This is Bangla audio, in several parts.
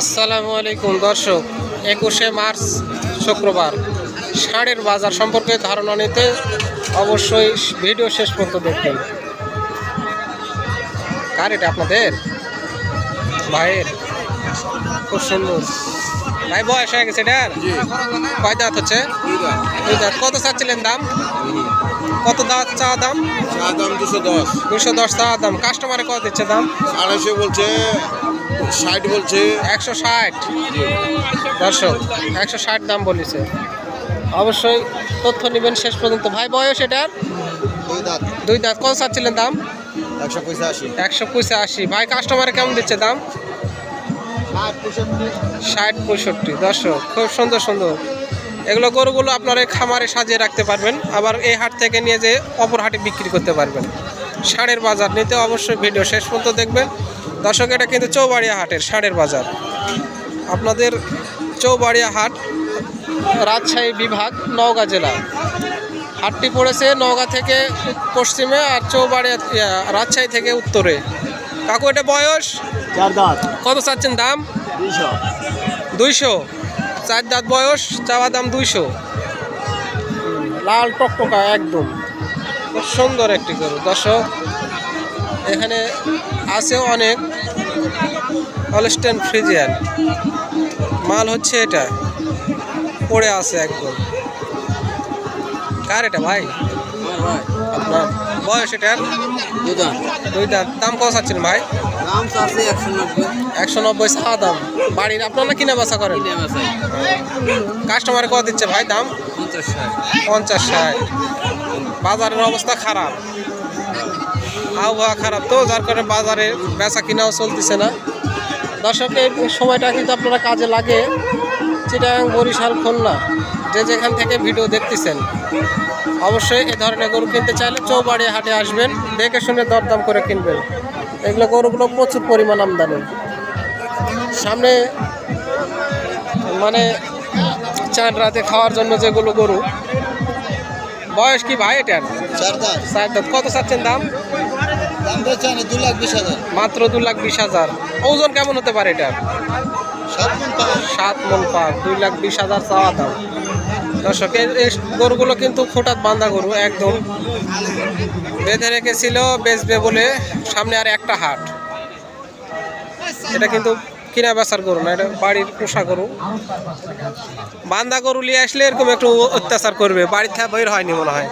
আসসালামু আলাইকুম, দর্শক। একুশে মার্চ, শুক্রবার। ষাঁড়ের বাজার সম্পর্কে ধারণা নিতে অবশ্যই ভিডিও শেষ পর্যন্ত দেখবেন। কার এটা আপনাদের? ভাইয়ের? খুব সুন্দর। ভাই বয়স হয়ে গেছে এটার কয় দাঁত হচ্ছে? দুই দাঁত। কত চাচ্ছিলেন দাম? কত দাঁত চা দাম? চা দাম দুশো দশ। দুশো দশ চা দাম। কাস্টমারে কত দিচ্ছে দাম? আড়াইশো বলছে ষাট বলছে। একশো ষাট? দর্শক একশো ষাট দাম বলেছে। অবশ্যই তথ্য নেবেন শেষ পর্যন্ত। ভাই বয়স এটার দুই দাঁত। দুই দাঁত। কত চাচ্ছিলেন দাম? একশো পঁচাশি। একশো পঁচাশি। ভাই কাস্টমারে কেমন দিচ্ছে দাম? ষাট পঁয়ষট্টি, দর্শক, খুব সুন্দর সুন্দর। এগুলো গরুগুলো আপনারা খামারে সাজিয়ে রাখতে পারবেন, আবার এই হাট থেকে নিয়ে যে অপর হাটে বিক্রি করতে পারবেন। ষাঁড়ের বাজার নিতে অবশ্যই ভিডিও শেষ পর্যন্ত দেখবেন। দর্শক, এটা কিন্তু চৌবাড়িয়া হাটের ষাঁড়ের বাজার। আপনাদের চৌবাড়িয়া হাট রাজশাহী বিভাগ, নওগাঁ জেলা। হাটটি পড়েছে নওগাঁ থেকে পশ্চিমে আর চৌবাড়িয়া রাজশাহী থেকে উত্তরে। কাকু এটা বয়স? কত চাচ্ছেন দাম? দুইশো। চার দাঁত বয়স চাওয়া দাম দুইশো? লাল টকটকা একদম। খুব সুন্দর একটি গরু। দর্শক এখানে আছে অনেক হলস্টেন ফ্রিজিয়ান মাল হচ্ছে এটা। পড়ে আছে একদম। কার এটা ভাই? আপনার বয়স এটার দুই দাঁত দাম কত চাচ্ছেন ভাই? একশো নব্বই। চা দাম। বাড়ির আপনারা কিনা বেচা করেন? কাস্টমারে কত দিচ্ছে ভাই দাম? পঞ্চাশ ষাট। বাজারের অবস্থা খারাপ। আবহাওয়া খারাপ তো যার কারণে বাজারে বেচা কিনাও চলতেছে না। দর্শক এই সময়টা কিন্তু আপনারা কাজে লাগে। চিটাং বরিশাল খুলনা। যে যেখান থেকে ভিডিও দেখতেছেন অবশ্যই এ ধরনের গরু কিনতে চাইলে চৌবাড়ি হাটে আসবেন দেখে শুনে দরদাম করে কিনবেন। এগুলো গরুগুলো প্রচুর পরিমাণ আমদানি। সামনে মানে চার রাতে খাওয়ার জন্য যেগুলো গরু। বয়স কি ভাই এটার? কত চাচ্ছেন দাম? মাত্র দু লাখ বিশ হাজার। ওজন কেমন হতে পারে এটার? সাত মন পার দুই লাখ বিশ হাজার চাওয়া দাম। দর্শক এই গরুগুলো কিন্তু ফোটাত বান্ধা গরু একদম। বেঁধে রেখেছিল বেচবে বলে সামনে আর একটা হাট। এটা কিন্তু কিনা বেচার গরু না এটা বাড়ির পোষা গরু। বান্ধা গরু নিয়ে আসলে এরকম একটু অত্যাচার করবে বাড়ি থেকে বের হয়নি মনে হয়।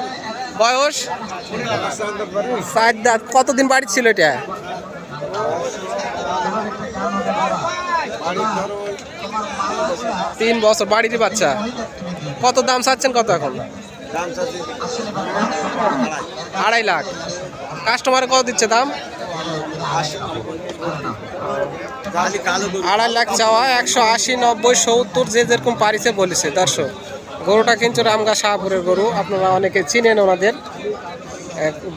বয়স? চার দাঁত। কতদিন বাড়ি ছিল এটা? তিন বছর, বাড়িরই বাচ্চা। কত দাম চাচ্ছেন কত এখন? আড়াই লাখ। কাস্টমার কত দিচ্ছে দাম? আড়াই লাখ চাওয়া, একশো আশি, নব্বই, সত্তর, যে যেরকম পারিছে বলেছে দর্শক। গরুটা কিন্তু রামগা শাহপুরের গরু, আপনারা অনেকে চিনেন ওনাদের।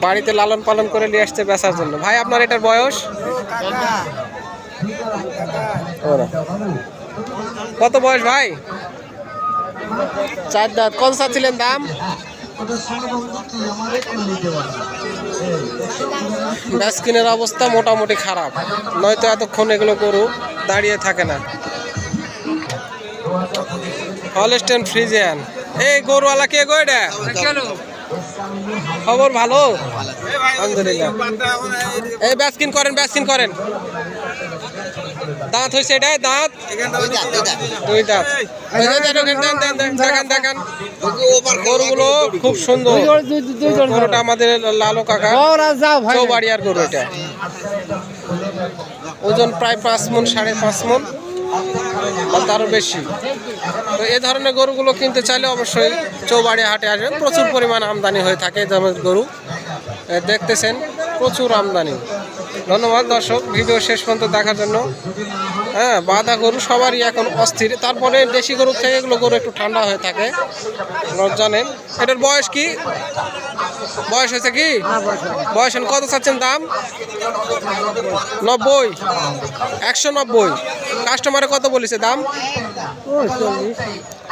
বাড়িতে লালন পালন করে নিয়ে আসছে বেচার জন্য। ভাই, আপনার এটার বয়স। কত বয়স ভাই? চার দাঁত। কত চাচ্ছিলেন দাম? ব্যাসকিনের অবস্থা মোটামুটি খারাপ। নয়তো এতক্ষণ এগুলো গরু দাঁড়িয়ে থাকে না। Holstein Friesian. এই গরুওয়ালা কে গো খবর ভালো? আলহামদুলিল্লাহ। এই ব্যাসকিন করেন ব্যাসকিন করেন। দাঁত হয়েছে এটা, দাঁত? দুই দাঁত। গরুগুলো খুব সুন্দর। আমাদের লালু কাকা, চৌবাড়িয়ার গরু এটা। ওজন প্রায় পাঁচ মন, সাড়ে পাঁচ মন তারও বেশি। তো এ ধরনের গরুগুলো কিনতে চাইলে অবশ্যই চৌবাড়ি হাটে আসবেন। প্রচুর পরিমাণ আমদানি হয়ে থাকে ধরনের গরু। দেখতেছেন, প্রচুর আমদানি। ধন্যবাদ দর্শক, ভিডিও শেষ পর্যন্ত দেখার জন্য। হ্যাঁ বাঁধা গরু সবারই এখন অস্থির। তারপরে দেশি গরুর থেকে এগুলো গরু একটু ঠান্ডা হয়ে থাকে। জানেন এটার বয়স কি? বয়স হয়েছে কি? বয়স কত চাচ্ছেন দাম? নব্বই। একশো নব্বই। কাস্টমারে কত বলেছে দাম?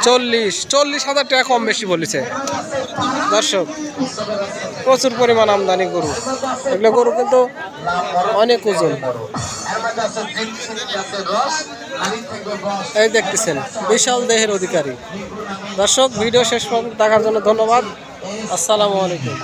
চল্লিশ। চল্লিশ হাজার টাকা কম বেশি বলেছে। দর্শক, প্রচুর পরিমাণ আমদানি গরু। এগুলো গরু কিন্তু অনেক ওজন। এই দেখতেছেন, বিশাল দেহের অধিকারী। দর্শক, ভিডিও শেষ পর্যন্ত দেখার জন্য ধন্যবাদ। আসসালামু আলাইকুম।